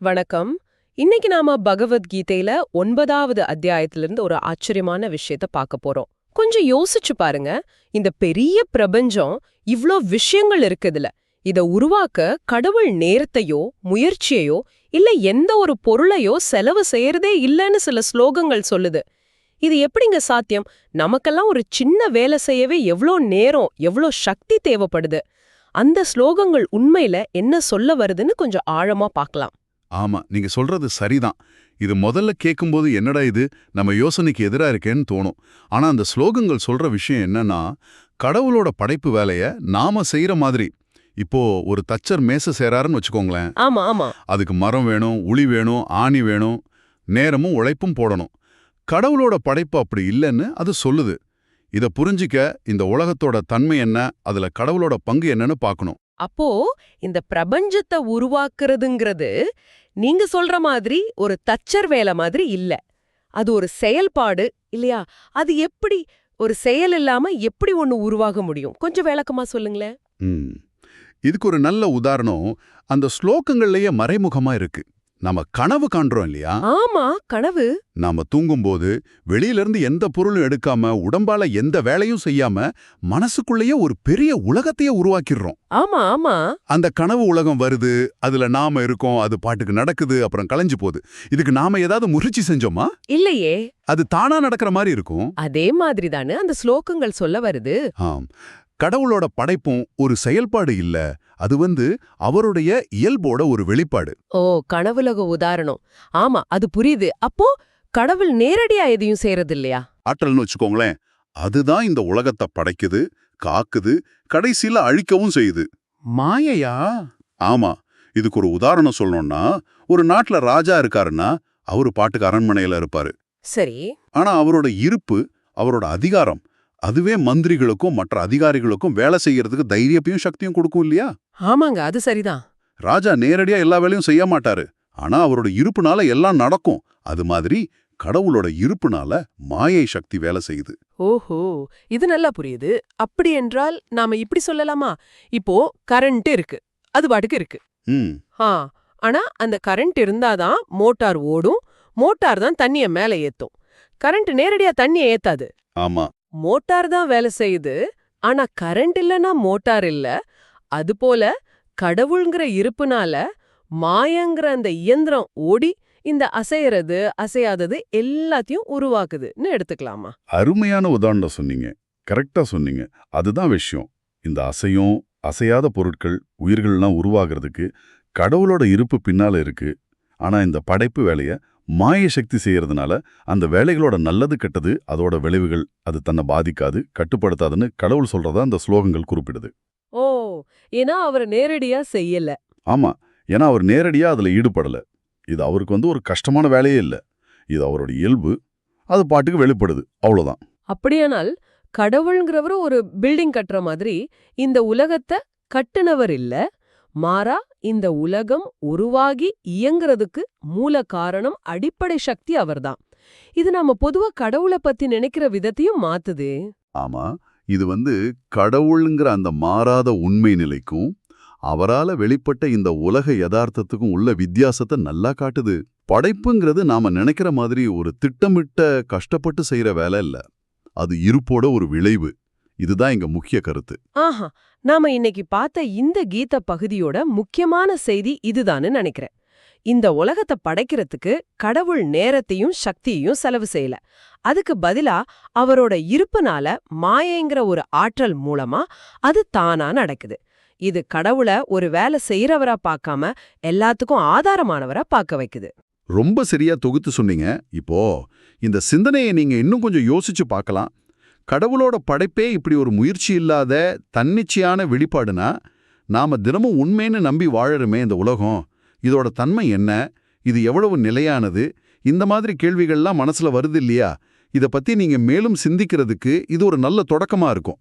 வணக்கம். இன்னைக்கு நாம பகவத்கீதையில ஒன்பதாவது அத்தியாயத்திலிருந்து ஒரு ஆச்சரியமான விஷயத்த பார்க்க போறோம். கொஞ்சம் யோசிச்சு பாருங்க. இந்த பெரிய பிரபஞ்சம் இவ்ளோ விஷயங்கள் இருக்குதுல இத உருவாக்க கடவுள் நேரத்தையோ முயற்சியையோ இல்ல எந்த ஒரு பொருளையோ செலவு செய்யறதே இல்லைன்னு சில ஸ்லோகங்கள் சொல்லுது. இது எப்படிங்க சாத்தியம்? நமக்கெல்லாம் ஒரு சின்ன வேலை செய்யவே எவ்ளோ நேரம் எவ்ளோ சக்தி தேவைப்படுது. அந்த ஸ்லோகங்கள் உண்மையில என்ன சொல்ல வருதுன்னு கொஞ்சம் ஆழமா பார்க்கலாம். ஆமா நீங்க சொல்றது சரிதான். இது முதல்ல கேட்கும்போது என்னடா இது? நம்ம யோசனைக்கு எதிரா இருக்கேன்னு தோணும். ஆனா அந்த ஸ்லோகங்கள் சொல்ற விஷயம் என்னன்னா கடவுளோட படைப்பு வேலைய நாம செய்யற மாதிரி. இப்போ ஒரு தச்சர் மேச சேராருன்னு வச்சுக்கோங்களேன். ஆமா ஆமா. அதுக்கு மரம் வேணும் உளி வேணும் ஆணி வேணும் நேரமும் உழைப்பும் போடணும். கடவுளோட படைப்பு அப்படி இல்லைன்னு அது சொல்லுது. இத புரிஞ்சிக்க இந்த உலகத்தோட தன்மை என்ன? அதுல கடவுளோட பங்கு என்னன்னு பார்க்கணும் அப்போ இந்த பிரபஞ்சத்தை உருவாக்குறதுங்கிறது நீங்க சொல்ற மாதிரி ஒரு தச்சர் வேலை மாதிரி இல்ல. அது ஒரு செயல்பாடு இல்லையா? அது எப்படி ஒரு செயல் இல்லாம எப்படி ஒன்னு உருவாக முடியும்? கொஞ்சம் விளக்கமா சொல்லுங்களேன். இதுக்கு ஒரு நல்ல உதாரணம் அந்த ஸ்லோகங்கள்லயே மறைமுகமா இருக்கு. நாம கனவு காண்றோம் இல்லையா? ஆமா கனவு. நாம தூங்கும்போது வெளியில இருந்து எந்த பொருளும் எடுக்காம உடம்பால எந்த வேலையும் செய்யாம மனசுக்குள்ளேயே ஒரு பெரிய உலகத்தையே உருவாக்கிடுறோம். ஆமா ஆமா. அந்த கனவு உலகம் வருது அதுல நாம இருக்கோம் அது பாட்டுக்கு நடக்குது அப்புறம் கலைஞ்சு போகுது. இதுக்கு நாம ஏதாவது முயற்சி செஞ்சோமா? இல்லையே. அது தானா நடக்கிற மாதிரி இருக்கும்? அதே மாதிரி தானே அந்த ஸ்லோகங்கள் சொல்ல வருது. ஆம். கடவுளோட படைப்பும் ஒரு செயல்பாடு இல்ல. அது வந்து அவருடைய இயல்போட ஒரு வெளிப்பாடு. ஓ கனவுலக உதாரணம். ஆமா அது புரியுது. அப்போ கடவுள் நேரடியா எதையும் செய்யறது இல்லையா ஆற்றல்னு வச்சுக்கோங்களேன். அதுதான் இந்த உலகத்தை படைக்குது காக்குது கடைசியில அழிக்கவும் செய்யுது. மாயையா? ஆமா. இதுக்கு ஒரு உதாரணம் சொல்லணும்னா ஒரு நாட்டுல ராஜா இருக்காருன்னா அவரு பாட்டுக்கு அரண்மனையில இருப்பாரு. சரி. ஆனா அவரோட இருப்பு அவரோட அதிகாரம் அதுவே மந்திரிகளுக்கும் மற்ற அதிகாரிகளுக்கும் வேலை செய்யறதுக்கு தைரியத்தையும் சக்தியும் கொடுக்கும் இல்லையா? ஆமாங்க அது சரிதான். ராஜா நேரடியா எல்லா வேலையும் செய்ய மாட்டாரு. ஆனா அவரோட இருப்புனால எல்லாம் நடக்கும். அது மாதிரி கடவுளோட இருப்புனால மாயை சக்தி வேலை செய்யுது. ஓஹோ இது நல்லா புரியுது. அப்படி என்றால் நாம இப்படி சொல்லலாமா? இப்போ கரண்ட் இருக்கு. அது பாட்டுக்கு இருக்கு. ம். ஆ ஆனா அந்த கரண்ட் இருந்தாதான் மோட்டார் ஓடும். மோட்டார் தான் தண்ணிய மேல ஏத்தும். கரண்ட் நேரடியா தண்ணிய ஏத்தாது. ஆமா. மோட்டார் தான் வேலை செய்யுது. ஆனா கரண்ட் இல்லனா மோட்டார் இல்ல. அதுபோல கடவுள்ங்கிற இருப்புனால மாயங்கிற அந்த இயந்திரம் ஓடி இந்த அசையறது அசையாதது எல்லாத்தையும் உருவாக்குதுன்னு எடுத்துக்கலாமா? அருமையான உதாரணம் சொன்னீங்க. கரெக்டா சொன்னீங்க. அதுதான் விஷயம். இந்த அசையும் அசையாத பொருட்கள் உயிர்கள்லாம் உருவாகிறதுக்கு கடவுளோட இருப்பு பின்னால இருக்கு. ஆனா இந்த படைப்பு வேலைய மாய சக்தி செய்யறதுனால அந்த வேலைகளோட நல்லது கெட்டது அதோட விளைவுகள் அது தன்னை பாதிக்காது கட்டுப்படுத்தாதுன்னு கடவுள் சொல்றதா அந்த ஸ்லோகங்கள் குறிப்பிடுது. ஓ ஏன்னா அவர் நேரடியா செய்யல. ஆமா ஏன்னா அவர் நேரடியா அதுல ஈடுபடல. இது அவருக்கு வந்து ஒரு கஷ்டமான வேலையே இல்ல. இது அவரோட இயல்பு. அது பாட்டுக்கு வெளிப்படுது. அவ்வளவுதான். அப்படியானால் கடவுள்ங்கிறவர் ஒரு பில்டிங் கட்டுற மாதிரி இந்த உலகத்தை கட்டுனவர் இல்ல மாறா இந்த உலகம் உருவாகி இயங்குறதுக்கு மூல காரணம் அடிப்படை சக்தி அவர்தான். இது நாம பொதுவா கடவுளை பத்தி நினைக்கிற விதத்தையும் மாத்துதே. ஆமா இது வந்து கடவுளுங்கிற அந்த மாறாத உண்மை நிலைக்கும் அவரால வெளிப்பட்ட இந்த உலக யதார்த்தத்துக்கும் உள்ள வித்தியாசத்தை நல்லா காட்டுது. படைப்புங்கிறது நாம நினைக்கிற மாதிரி ஒரு திட்டமிட்ட கஷ்டப்பட்டு செய்யற வேலை இல்ல. அது இருப்போட ஒரு விளைவு. இதுதான் இங்க முக்கிய கருத்து. ஆஹா நாம இன்னைக்கு பார்த்த இந்த கீத பகுதியோட முக்கியமான செய்தி இதுதான்னு நினைக்கிறேன். இந்த உலகத்தை படைக்கிறதுக்கு கடவுள் நேரத்தையும் சக்தியையும் செலவு செய்யல. அதுக்கு பதிலா அவரோட இருப்புனால மாயைங்கிற ஒரு ஆற்றல் மூலமா அது தானா நடக்குது. இது கடவுளை ஒரு வேலை செய்யறவரா பார்க்காம எல்லாத்துக்கும் ஆதாரமானவரா பார்க்க வைக்குது. ரொம்ப சரியா தொகுத்து சொன்னீங்க. இப்போ இந்த சிந்தனையை நீங்க இன்னும் கொஞ்சம் யோசிச்சு பார்க்கலாம். கடவுளோட படைப்பே இப்படி ஒரு முயற்சி இல்லாத தன்னிச்சையான வெளிப்பாடுனா நாம தினமும் உண்மைன்னு நம்பி வாழறமே இந்த உலகம். இதோட தன்மை என்ன? இது எவ்வளவு நிலையானது? இந்த மாதிரி கேள்விகள்லாம் மனசுல வருது இல்லையா? இத பத்தி நீங்க மேலும் சிந்திக்கிறதுக்கு இது ஒரு நல்ல தொடக்கமா இருக்கும்.